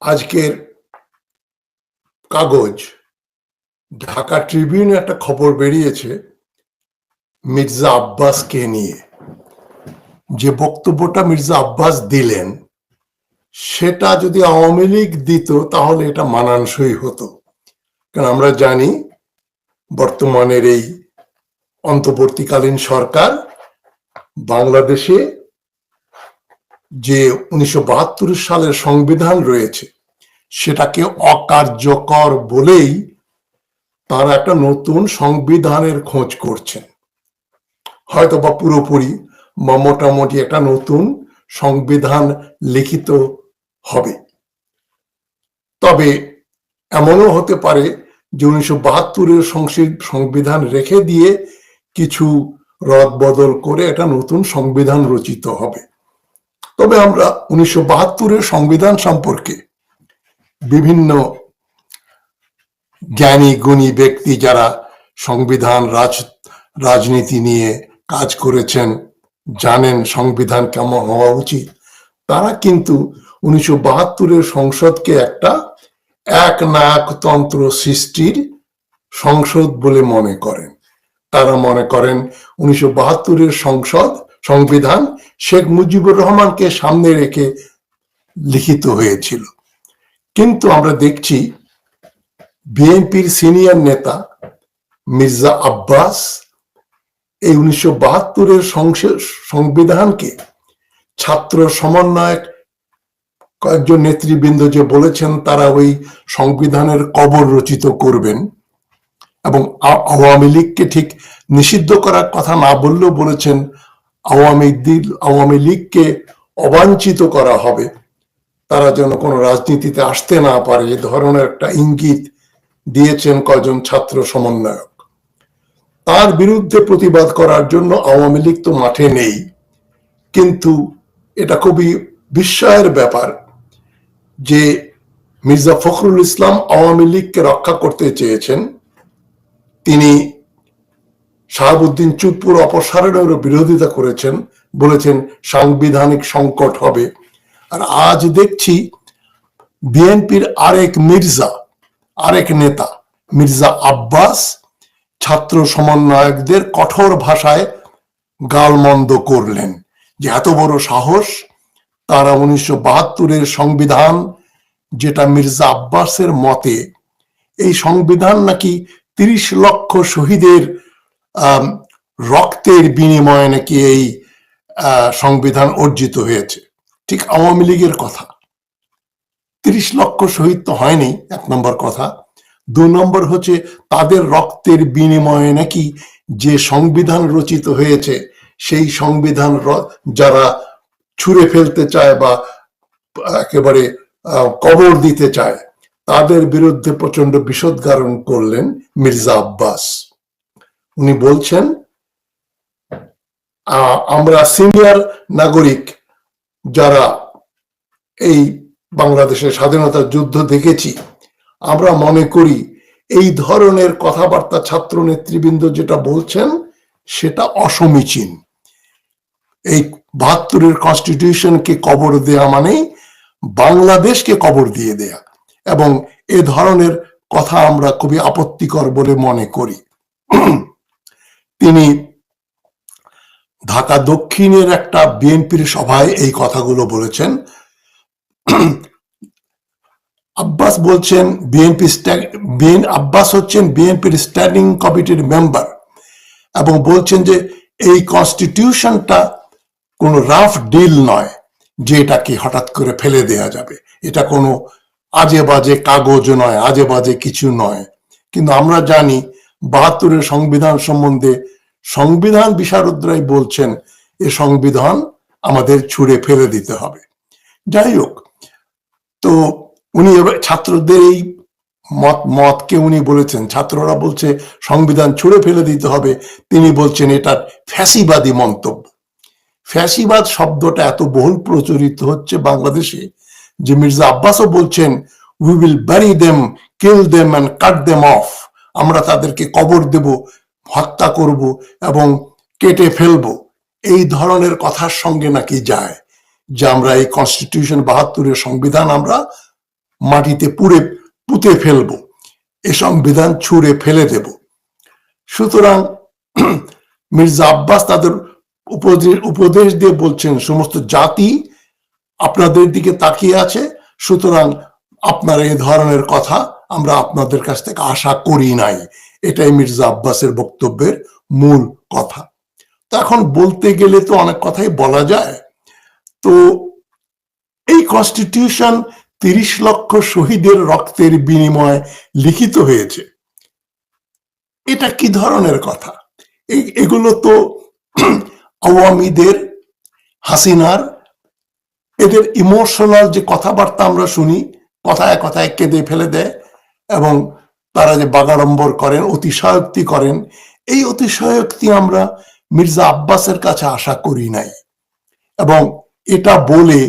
আজকের কাগজ, ঢাকা ট্রিবিউনে একটা খবর বেরিয়েছে মির্জা আব্বাসকে নিয়ে। যে বক্তব্যটা মির্জা আব্বাস দিলেন, সেটা যদি আওয়ামী লীগ দিত, তাহলে এটা মানানসই হতো। কারণ আমরা জানি, বর্তমানের এই অন্তর্বর্তীকালীন সরকার বাংলাদেশে যে উনিশশো বাহাত্তর সালের সংবিধান রয়েছে, সেটাকে অকার্যকর বলেই তারা একটা নতুন সংবিধানের খোঁজ করছেন। হয়তো বা পুরোপুরি বা মোটামুটি একটা নতুন সংবিধান লিখিত হবে। তবে এমনও হতে পারে যে উনিশশো বাহাত্তরের সংবিধান রেখে দিয়ে কিছু রদ বদল করে একটা নতুন সংবিধান রচিত হবে। তবে আমরা উনিশশো বাহাত্তরের সংবিধান সম্পর্কে বিভিন্ন জ্ঞানী, গুণী ব্যক্তি যারা সংবিধান, রাজ, রাজনীতি নিয়ে কাজ করেছেন, জানেন সংবিধান কেমন হওয়া উচিত, তারা কিন্তু উনিশশো বাহাত্তরের সংসদকে একটা এক নায়কতন্ত্র সৃষ্টির সংসদ বলে মনে করেন। তারা মনে করেন উনিশশো বাহাত্তরের সংসদ সংবিধান শেখ মুজিবুর রহমানকে সামনে রেখে লিখিত হয়েছিল। কিন্তু আমরা দেখছি বিএনপির সিনিয়র নেতা মির্জা আব্বাস এই উনিশশো বাহাত্তরের সংবিধানকে ছাত্র সমন্বয়ক কয়েকজন নেতৃবৃন্দ যে বলেছেন তারা ওই সংবিধানের কবর রচিত করবেন এবং আওয়ামী লীগকে ঠিক নিষিদ্ধ করার কথা না বললেও বলেছেন আওয়ামী দিল, আওয়ামী লীগকে অবাঞ্ছিত করা হবে। তারা যেন কোনো রাজনীতিতে আসতে না পারে, এ ধরনের একটা ইঙ্গিত দিয়েছেন কয়জন ছাত্র সমন্বয়ক। তার বিরুদ্ধে প্রতিবাদ করার জন্য আওয়ামী লীগ তো মাঠে নেই। কিন্তু এটা খুবই বিস্ময়ের ব্যাপার যে মির্জা ফখরুল ইসলাম আওয়ামী লীগকে রক্ষা করতে চেয়েছেন। তিনি শাহাবুদ্দিন চুপুর অপসারণেরও বিরোধিতা করেছেন, বলেছেন সাংবিধানিক সংকট হবে। আর আজ দেখছি বিএনপির আরেক মির্জা, আরেক নেতা, মির্জা আব্বাস, ছাত্র সমন্বয়কদের কঠোর ভাষায় গালমন্দ করলেন যে এত বড় সাহস, তারা উনিশশো বাহাত্তরের সংবিধান, যেটা মির্জা আব্বাসের মতে, এই সংবিধান নাকি তিরিশ লক্ষ শহীদের রক্তের বিনিময়ে নাকি এই সংবিধান অর্জিত হয়েছে। ঠিক আওয়ামী লীগের কথা। তিরিশ লক্ষ শহীদ তো হয়নি, এক নম্বর কথা। দু নম্বর হচ্ছে তাদের রক্তের বিনিময়ে নাকি যে সংবিধান রচিত হয়েছে, সেই সংবিধান যারা ছুঁড়ে ফেলতে চায় বা, একেবারে কবর দিতে চায়, তাদের বিরুদ্ধে প্রচণ্ড বিষোদ্গারণ করলেন মির্জা আব্বাস। উনি বলছেন আমরা সিনিয়র নাগরিক যারা এই বাংলাদেশের স্বাধীনতার যুদ্ধ দেখেছি, আমরা মনে করি এই ধরনের কথাবার্তা ছাত্র নেতৃবৃন্দ যেটা বলছেন, সেটা অসমীচীন। এই বাহাত্তরের কনস্টিটিউশনকে কবর দেয়া মানে বাংলাদেশকে কবর দিয়ে দেয়া এবং এ ধরনের কথা আমরা খুবই আপত্তিকর বলে মনে করি। তিনি ঢাকা দক্ষিণের একটা বিএনপির সভায় এই কথাগুলো বলেছেন। আব্বাস বলছেন, বিএনপি বিএন, আব্বাস হচ্ছেন বিএনপির স্ট্যান্ডিং কমিটির মেম্বার এবং বলছেন যে এই কনস্টিটিউশনটা কোনো রাফ ডিল নয় যে এটাকে হঠাৎ করে ফেলে দেয়া যাবে। এটা কোনো আজে বাজে কাগজ নয় আজে বাজে কিছু নয়। কিন্তু আমরা জানি বাহাত্তরের সংবিধান সম্বন্ধে সংবিধান বিশারদরাই বলছেন, এ সংবিধান আমাদের ছুড়ে ফেলে দিতে হবে। যাই হোক, তো উনি ছাত্রদের এই মত, মতকে উনি বলেছেন, ছাত্ররা বলছে, সংবিধান ছুড়ে ফেলে দিতে হবে। তিনি বলছেন এটা ফ্যাসিবাদী মন্তব্য। ফ্যাসিবাদ শব্দটা এত বহুল প্রচলিত হচ্ছে বাংলাদেশে যে মির্জা আব্বাসও বলছেন we will bury them kill them and cut them off আমরা তাদেরকে কবর দেব, হত্যা করব এবং কেটে ফেলব। এই ধরনের কথার সঙ্গে নাকি যায় যে আমরা এই কনস্টিটিউশন বাহাত্তরের সংবিধান আমরা মাটিতে পুড়ে, পুঁতে ফেলব, এ সংবিধান ছুঁড়ে ফেলে দেব। সুতরাং মির্জা আব্বাস তাদের উপদেশ উপদেশ দিয়ে বলছেন, সমস্ত জাতি আপনাদের দিকে তাকিয়ে আছে, সুতরাং আপনার এই ধরনের কথা আমরা আপনাদের কাছ থেকে আশা করি নাই। এটাই মির্জা আব্বাসের বক্তব্যের মূল কথা। তো এখন বলতে গেলে তো অনেক কথাই বলা যায়। তো এই কনস্টিটিউশন তিরিশ লক্ষ শহীদের রক্তের বিনিময়ে লিখিত হয়েছে। এটা কি ধরনের কথা? এগুলো তো আওয়ামীদের, হাসিনার, এদের ইমোশনাল যে কথাবার্তা আমরা শুনি, কথায় কথায় কেঁদে ফেলে দেয় এবং তারা যে বাগাড়ম্বর করেন, অতিশয়োক্তি করেন, এই অতিশয়োক্তি আমরা মির্জা আব্বাসের কাছে আশা করি নাই। এবং এটা বলে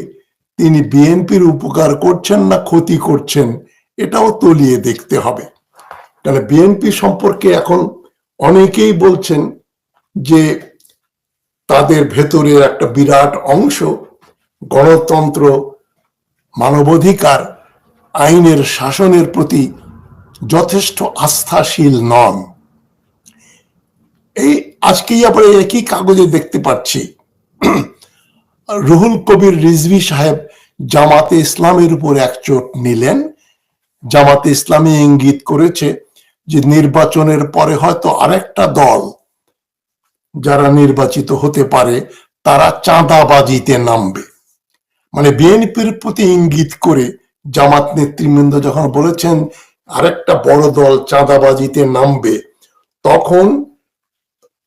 তিনি বিএনপির উপকার করছেন না ক্ষতি করছেন, এটাও তলিয়ে দেখতে হবে। তাহলে বিএনপি সম্পর্কে এখন অনেকেই বলছেন যে তাদের ভেতরের একটা বিরাট অংশ গণতন্ত্র, মানবাধিকার, আইনের, শাসনের প্রতি যথেষ্ট আস্থাশীল নন। এই আজকেই আবার একই কাগজে দেখতে পাচ্ছি। রুহুল কবির রিজভি সাহেব জামাতে ইসলামের উপর এক চোট নিলেন। জামাতে ইসলামী ইঙ্গিত করেছে যে নির্বাচনের পরে হয়তো আরেকটা দল যারা নির্বাচিত হতে পারে, তারা চাঁদাবাজিতে নামবে। মানে বিএনপির প্রতি ইঙ্গিত করে জামাত নেতৃবৃন্দ যখন বলেছেন আরেকটা বড় দল চাঁদাবাজিতে নামবে, তখন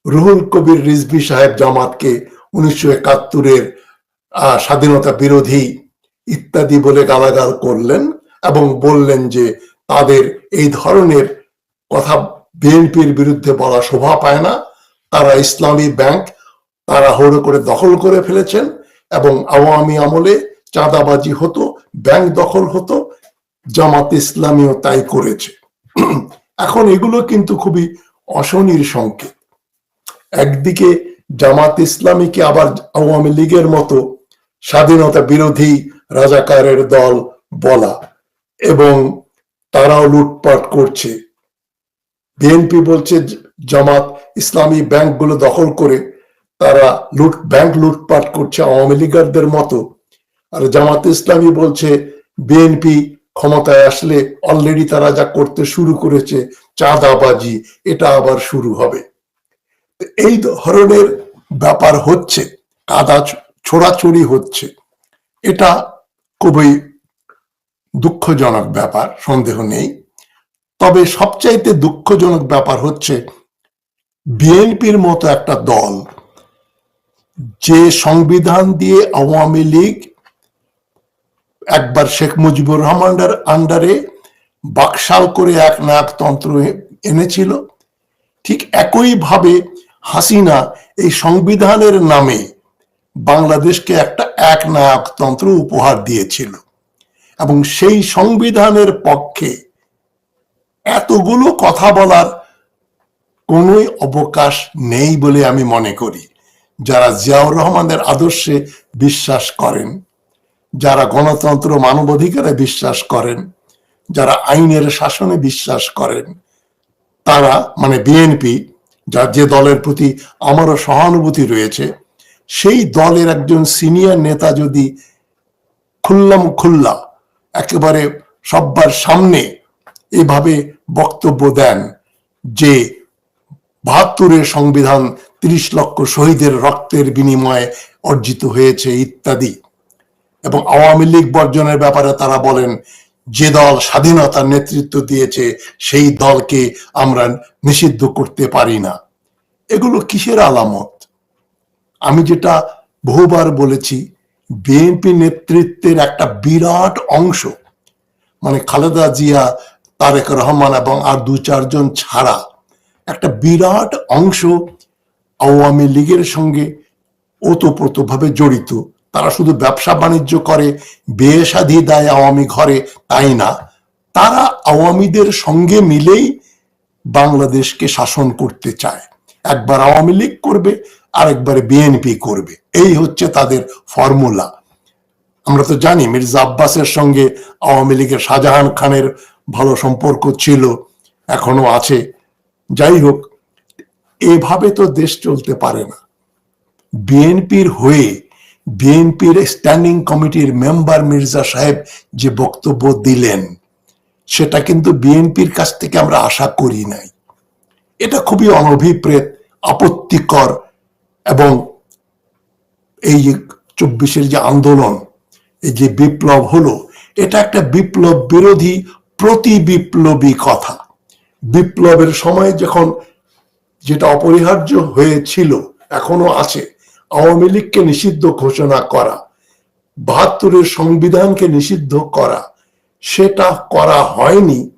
রুহুল কবির রিজভি সাহেব জামাতকে উনিশশো একাত্তরের স্বাধীনতা বিরোধী ইত্যাদি বলে গালাগাল করলেন এবং বললেন যে তাদের এই ধরনের কথা বিএনপির বিরুদ্ধে বলা শোভা পায় না। তারা ইসলামী ব্যাংক, তারা হড়ো করে দখল করে ফেলেছেন এবং আওয়ামী আমলে চাঁদাবাজি হতো, ব্যাংক দখল হতো জামাত ইসলামীও তাই করেছে। এখন এগুলো কিন্তু খুবই অশনির সংকেত। একদিকে জামাত ইসলামীকে আবার আওয়ামী লীগের মতো স্বাধীনতা বিরোধী রাজাকারের দল বলা এবং তারাও লুটপাট করছে। বিএনপি বলছে, জামাত ইসলামী ব্যাংকগুলো দখল করে তারা লুট, ব্যাংক লুটপাট করছে আওয়ামী লীগারদের মতো। আর জামাত ইসলামী বলছে, বিএনপি ক্ষমতায় আসলে অলরেডি তারা যা করতে শুরু করেছে, চাঁদাবাজি, এটা আবার শুরু হবে। এই ধরনের ব্যাপার হচ্ছে, কাদা ছোড়াছড়ি হচ্ছে। এটা খুবই দুঃখজনক ব্যাপার, সন্দেহ নেই। তবে সবচাইতে দুঃখজনক ব্যাপার হচ্ছে, বিএনপির মতো একটা দল, যে সংবিধান দিয়ে আওয়ামী লীগ একবার শেখ মুজিবুর রহমানের আন্ডারে বাকশাল করে এক নায়কতন্ত্র এনেছিল। ঠিক একইভাবে হাসিনা এই সংবিধানের নামে বাংলাদেশকে একটা এক নায়কতন্ত্র উপহার দিয়েছিল। এবং সেই সংবিধানের পক্ষে এতগুলো কথা বলার কোনোই অবকাশ নেই বলে আমি মনে করি। যারা জিয়াউর রহমানের আদর্শে বিশ্বাস করেন যারা গণতন্ত্র মানবাধিকারে বিশ্বাস করেন, যারা আইনের শাসনে বিশ্বাস করেন, তারা মানে বিএনপি যার যে দলের প্রতি আমারও সহানুভূতি রয়েছে, সেই দলের একজন সিনিয়র নেতা যদি খুল্লাম খুল্লা, একেবারে সব্বার সামনে এভাবে বক্তব্য দেন যে বাহাত্তরের সংবিধান তিরিশ লক্ষ শহীদের রক্তের বিনিময়ে অর্জিত হয়েছে ইত্যাদি এবং আওয়ামী লীগ বর্জনের ব্যাপারে তারা বলেন, যে দল স্বাধীনতার নেতৃত্ব দিয়েছে, সেই দলকে আমরা নিষিদ্ধ করতে পারি না। এগুলো কিসের আলামত? আমি যেটা বহুবার বলেছি, বিএনপি নেতৃত্বের একটা বিরাট অংশ মানে খালেদা জিয়া, তারেক রহমান এবং আর দু চারজন ছাড়া, একটা বিরাট অংশ আওয়ামী লীগের সঙ্গে ওতপ্রোতভাবে জড়িত। তারা শুধু ব্যবসা বাণিজ্য করে শাদী দেয় আওয়ামী ঘরে, তাই না? তারা আওয়ামীদের সঙ্গে মিলেই বাংলাদেশকে শাসন করতে চায়। একবার আওয়ামী লীগ করবে, আরেকবার বিএনপি করবে। এই হচ্ছে তাদের ফর্মুলা। আমরা তো জানি মির্জা আব্বাসের সঙ্গে আওয়ামী লীগের শাহজাহান খানের ভালো সম্পর্ক ছিল এখনও আছে। যাই হোক, এভাবে তো দেশ চলতে পারে না। বিএনপির হয়ে বিএনপির স্ট্যান্ডিং কমিটির মেম্বার মির্জা সাহেব যে বক্তব্য দিলেন, সেটা কিন্তু বিএনপির কাছ থেকে আমরা আশা করি নাই। এটা খুবই অনভিপ্রেত, আপত্তিকর এবং এই চব্বিশের যে আন্দোলন, এই যে বিপ্লব হলো, এটা একটা বিপ্লব বিরোধী, প্রতি বিপ্লবী কথা। বিপ্লবের সময় যখন যেটা অপরিহার্য হয়েছিল, এখনও আছে আওয়ামী লীগকে নিষিদ্ধ ঘোষণা করা, বাহাত্তরের সংবিধানকে নিষিদ্ধ করা, সেটা করা হয়নি,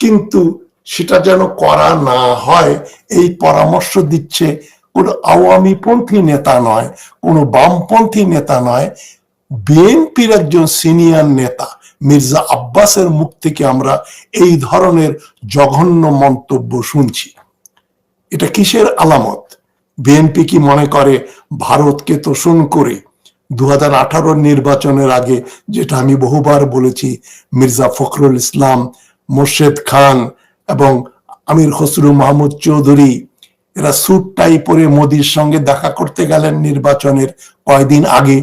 কিন্তু সেটা যেন করা না হয়, এই পরামর্শ দিচ্ছে কোন আওয়ামী পন্থী নেতা নয়, কোন বামপন্থী নেতা নয়, বিএনপির একজন সিনিয়র নেতা, মির্জা আব্বাসের মুখ থেকে আমরা এই ধরনের জঘন্য মন্তব্য শুনছি। এটা কিসের আলামত? বিএনপি কি মনে করে? ভারতকে তোষণ করে। দু হাজার নির্বাচনের আগে যেটা আমি বহুবার বলেছি, মির্জা ফখরুল ইসলাম, মোর্শেদ খান এবং আমির খসরু মাহমুদ চৌধুরী, এরা স্যুট টাই পরে মোদির সঙ্গে দেখা করতে গেলেন নির্বাচনের কয়দিন আগে।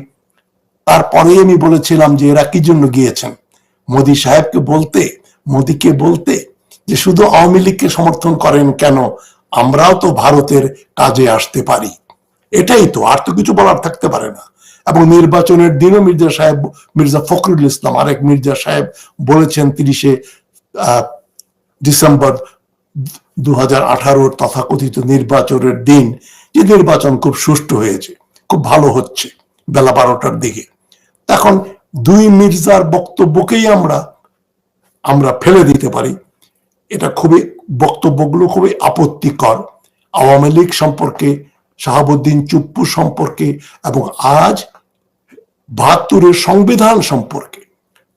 তারপরে আমি বলেছিলাম যে এরা কি জন্য গিয়েছেন? মোদি সাহেবকে বলতে, মোদিকে বলতে যে শুধু আওয়ামী লীগকে সমর্থন করেন কেন? আমরাও তো ভারতের কাজে আসতে পারি। এটাই তো, আর তো কিছু বলার থাকতে পারে না। এবং নির্বাচনের দিনও মির্জা সাহেব, মির্জা ফখরুল ইসলাম, আরেক মির্জা সাহেব বলেছেন তিরিশে ডিসেম্বর দু আঠারোর তথাকথিত নির্বাচনের দিন, যে নির্বাচন খুব সুষ্ঠু হয়েছে, খুব ভালো হচ্ছে বেলা বারোটার দিকে। এখন দুই মির্জার বক্তব্যকেই আমরা আমরা ফেলে দিতে পারি। এটা খুবই বক্তব্যগুলো খুবই আপত্তিকর। আওয়ামী লীগ সম্পর্কে, শাহাবুদ্দিন চুপ্পু সম্পর্কে এবং আজ বাহাত্তরের সংবিধান সম্পর্কে।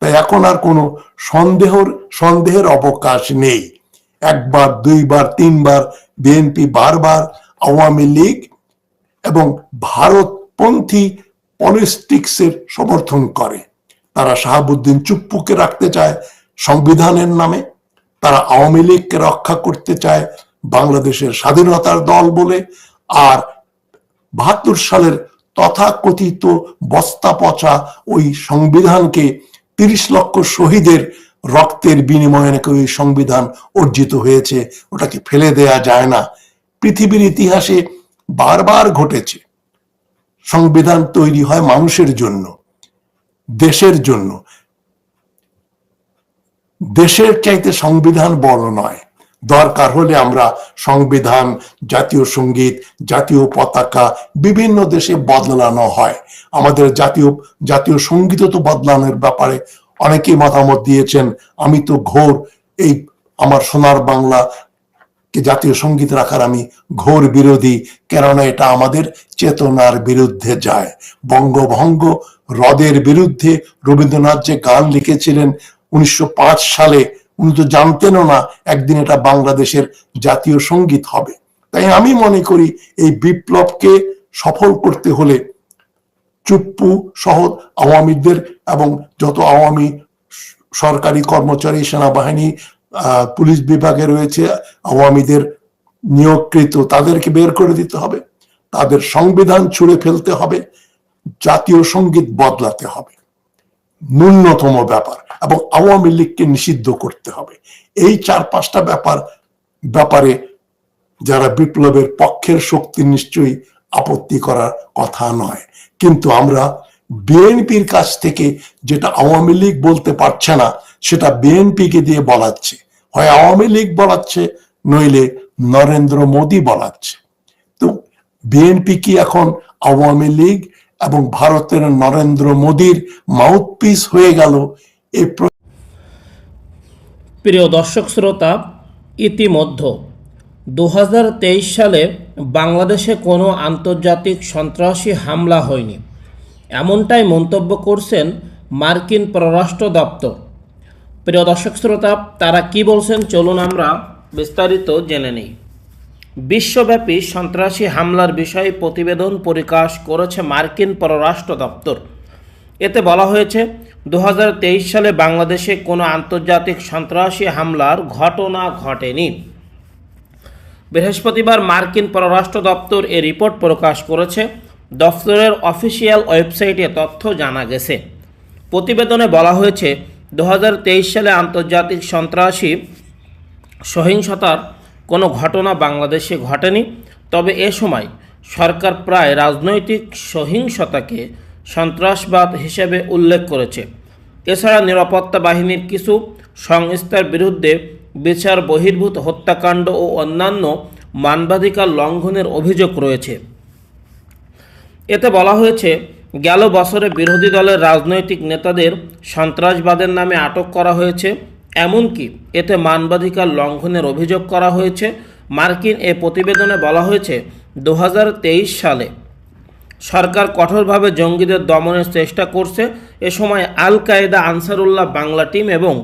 তাই এখন আর কোনো সন্দেহর, সন্দেহের অবকাশ নেই। একবার, দুইবার, তিনবার বিএনপি বারবার আওয়ামী লীগ এবং ভারতপন্থী পলিটিক্সের সমর্থন করে। তারা শাহাবুদ্দিন চুপ্পুকে রাখতে চায় সংবিধানের নামে। তারা আওয়ামী লীগকে রক্ষা করতে চায় বাংলাদেশের স্বাধীনতার দল বলে, আর বাহাত্তর সালের তথাকথিত বস্তা পচা ওই সংবিধানকে তিরিশ লক্ষ শহীদের রক্তের বিনিময়ে নাকি ওই সংবিধান অর্জিত হয়েছে ওটাকে ফেলে দেয়া যায় না? পৃথিবীর ইতিহাসে বারবার ঘটেছে। সংবিধান তৈরি হয় মানুষের জন্য, দেশের জন্য। দেশের চাইতে সংবিধান বড় নয়। দরকার হলে আমরা সংবিধান, জাতীয় সংগীত, জাতীয় পতাকা, বিভিন্ন দেশে বদলানো হয়। আমাদের জাতীয় জাতীয় সঙ্গীতও তো বদলানোর ব্যাপারে অনেকেই মতামত দিয়েছেন। আমি তো ঘোর এই আমার সোনার বাংলা কে জাতীয় সংগীত রাখার আমি ঘোর বিরোধী, কেননা এটা আমাদের চেতনার বিরুদ্ধে যায়। বঙ্গভঙ্গ হ্রদের বিরুদ্ধে রবীন্দ্রনাথ যে গান লিখেছিলেন উনিশশো পাঁচ সালে। উনি তো জানতেনও না একদিন এটা বাংলাদেশের জাতীয় সংগীত হবে। তাই আমি মনে করি এই বিপ্লবকে সফল করতে হলে চুপ্পু সহ আওয়ামীদের এবং যত আওয়ামী সরকারি কর্মচারী, সেনাবাহিনী পুলিশ বিভাগে রয়েছে, আওয়ামীদের নিয়োগকৃত তাদেরকে বের করে দিতে হবে। তাদের সংবিধান ছুঁড়ে ফেলতে হবে। জাতীয় সংগীত বদলাতে হবে। ন্যূনতম ব্যাপার এবং আওয়ামী লীগকে নিষিদ্ধ করতে হবে। এই চার পাঁচটা ব্যাপার, ব্যাপারে যারা বিপ্লবের পক্ষের শক্তি নিশ্চয়ই আপত্তি করার কথা নয়। কিন্তু আমরা বিএনপির কাছ থেকে যেটা আওয়ামী লীগ বলতে পারছে না, সেটা বিএনপিকে দিয়ে বলাচ্ছে। হয় আওয়ামী লীগ বলাচ্ছে, নইলে নরেন্দ্র মোদী বলাচ্ছে। তো বিএনপি কি এখন আওয়ামী লীগ এবং ভারতের নরেন্দ্র মোদীর মাউথপিস হয়ে গেল এই প্রিয় দর্শক শ্রোতা, ইতিমধ্যে দু হাজার তেইশ সালে বাংলাদেশে কোনো আন্তর্জাতিক সন্ত্রাসী হামলা হয়নি। এমনটাই মন্তব্য করছেন মার্কিন পররাষ্ট্র দপ্তর। প্রিয় দর্শক শ্রোতা, তারা কি বলছেন? চলুন আমরা বিস্তারিত জেনে নিই। বিশ্বব্যাপী সন্ত্রাসী হামলার বিষয়ে প্রতিবেদন প্রকাশ করেছে মার্কিন পররাষ্ট্র দপ্তর। এতে বলা হয়েছে দু হাজার তেইশ সালে বাংলাদেশে কোনো আন্তর্জাতিক সন্ত্রাসী হামলার ঘটনা ঘটেনি। বৃহস্পতিবার মার্কিন পররাষ্ট্র দপ্তর এ রিপোর্ট প্রকাশ করেছে, দফতরের অফিসিয়াল ওয়েবসাইটে তথ্য জানা গেছে। প্রতিবেদনে বলা হয়েছে দু হাজার তেইশ সালে আন্তর্জাতিক সন্ত্রাসী সহিংসতার কোনো ঘটনা বাংলাদেশে ঘটেনি, তবে এ সময় সরকার প্রায় রাজনৈতিক সহিংসতাকে সন্ত্রাসবাদ হিসেবে উল্লেখ করেছে। এছাড়া নিরাপত্তা বাহিনীর কিছু সংস্থার বিরুদ্ধে বিচার, বহির্ভূত হত্যাকাণ্ড ও অন্যান্য মানবাধিকার লঙ্ঘনের অভিযোগ রয়েছে। এতে বলা হয়েছে, গেল বছরে বিরোধী দলের রাজনৈতিক নেতাদের সন্ত্রাসবাদের নামে আটক করা হয়েছে। এমনকি এতে মানবাধিকার লঙ্ঘনের অভিযোগ করা হয়েছে। মার্কিন এ প্রতিবেদনে বলা হয়েছে দু হাজার তেইশ সালে সরকার কঠোরভাবে জঙ্গিদের দমনের চেষ্টা করছে। এ সময় Al Qaeda, Ansarullah, Bangla team এবং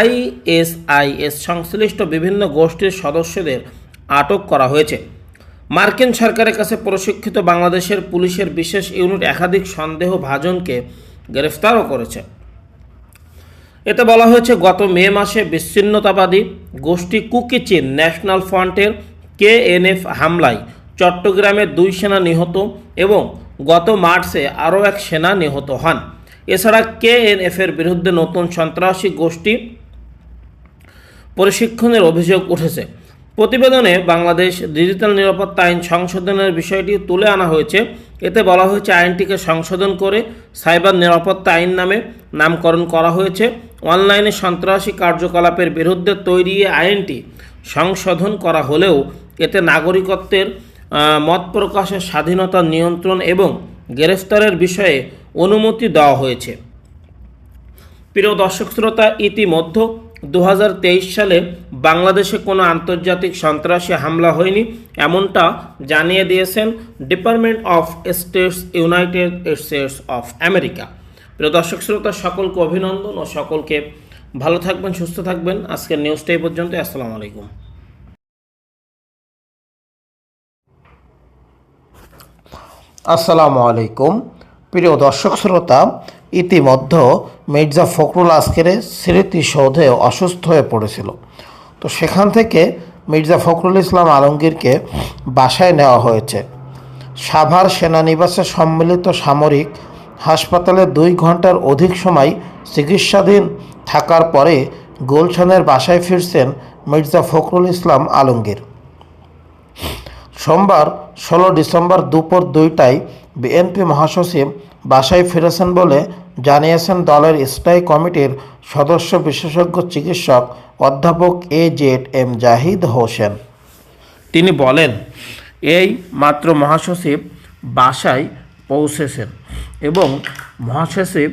আইএসআইএস সংশ্লিষ্ট বিভিন্ন গোষ্ঠীর সদস্যদের আটক করা হয়েছে। মার্কিন সরকারের কাছে প্রশিক্ষিত বাংলাদেশের পুলিশের বিশেষ ইউনিট একাধিক সন্দেহ ভাজনকে গ্রেফতারও করেছে। এতে বলা হয়েছে, গত মে মাসে বিচ্ছিন্নতাবাদী গোষ্ঠী কুকিচিন ন্যাশনাল ফ্রন্টের কেএনএফ হামলায় চট্টগ্রামে দুই সেনা নিহত এবং গত মার্চে আরও এক সেনা নিহত হন। এছাড়া কেএনএফের বিরুদ্ধে নতুন সন্ত্রাসী গোষ্ঠী প্রশিক্ষণের অভিযোগ উঠেছে। প্রতিবেদনে বাংলাদেশ ডিজিটাল নিরাপত্তা আইন সংশোধনের বিষয়টি তুলে আনা হয়েছে। এতে বলা হয়েছে, আইনটিকে সংশোধন করে সাইবার নিরাপত্তা আইন নামে নামকরণ করা হয়েছে। অনলাইনে সন্ত্রাসী কার্যকলাপের বিরুদ্ধে তৈরি আইনটি সংশোধন করা হলেও এতে নাগরিকত্বের মত প্রকাশের স্বাধীনতা নিয়ন্ত্রণ এবং গ্রেফতারের বিষয়ে অনুমতি দেওয়া হয়েছে। প্রিয় দর্শক শ্রোতা, ইতিমধ্যে দু হাজার তেইশ সালে বাংলাদেশে কোনো আন্তর্জাতিক সন্ত্রাসী হামলা হয়নি, এমনটা জানিয়ে দিয়েছেন department of states, United States of America. প্রিয় দর্শক শ্রোতা, সকলকে অভিনন্দন ও সকলকে ভালো থাকবেন, সুস্থ থাকবেন। আজকের নিউজটা এই পর্যন্ত, আসসালামু আলাইকুম। আসসালামু আলাইকুম। প্রিয় দর্শক শ্রোতা ইতিমধ্যে মির্জা ফখরুল আজকের স্মৃতিসৌধে অসুস্থ হয়ে পড়েছিল। তো সেখান থেকে মির্জা ফখরুল ইসলাম আলমগীরকে বাসায় নেওয়া হয়েছে। সাভার সেনানিবাসে সম্মিলিত সামরিক হাসপাতালে দুই ঘণ্টার অধিক সময় চিকিৎসাধীন থাকার পরে গুলশানের বাসায় ফিরছেন মির্জা ফখরুল ইসলাম আলমগীর। সোমবার ষোলো ডিসেম্বর দুপুর দুইটায় বিএনপি মহাসচিব বাসায় ফিরেছেন বলে জানিয়েছেন দলের স্থায়ী কমিটির সদস্য বিশেষজ্ঞ চিকিৎসক অধ্যাপক A Z M Zahid Hossain. তিনি বলেন, এই মাত্র মহাসচিব বাসায় পৌঁছেছেন এবং মহাসচিব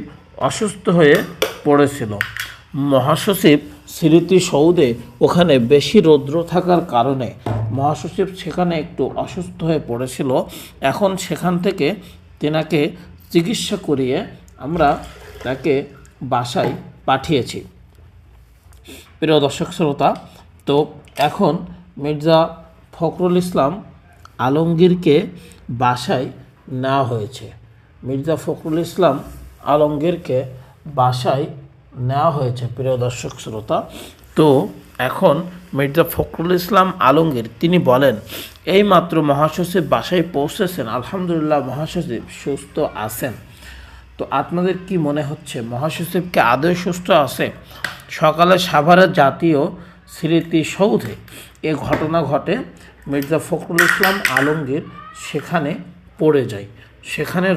অসুস্থ হয়ে পড়েছিল। মহাসচিব স্মৃতিসৌধে ওখানে বেশি রৌদ্র থাকার কারণে মহাসচিব সেখানে একটু অসুস্থ হয়ে পড়েছিল। এখন সেখান থেকে তেনাকে চিকিৎসা করিয়ে আমরা তাকে বাসায় পাঠিয়েছি। প্রিয় দর্শক শ্রোতা, তো এখন মির্জা ফখরুল ইসলাম আলমগীরকে বাসায় নেওয়া হয়েছে। মির্জা ফখরুল ইসলাম আলমগীরকে বাসায় নেওয়া হয়েছে, প্রিয় দর্শক শ্রোতা। তো এখন মির্জা ফখরুল ইসলাম আলমগীর, তিনি বলেন এই মাত্র মহাসচিব বাসায় পৌঁছেছেন, আলহামদুলিল্লাহ মহাসচিব সুস্থ আছেন। তো আপনাদের কি মনে হচ্ছে মহাসচিবকে আদৌ সুস্থ আছে? সকালে সাভারের জাতীয় স্মৃতিসৌধে এ ঘটনা ঘটে, মির্জা ফখরুল ইসলাম আলমগীর সেখানে পড়ে যায়। সেখানে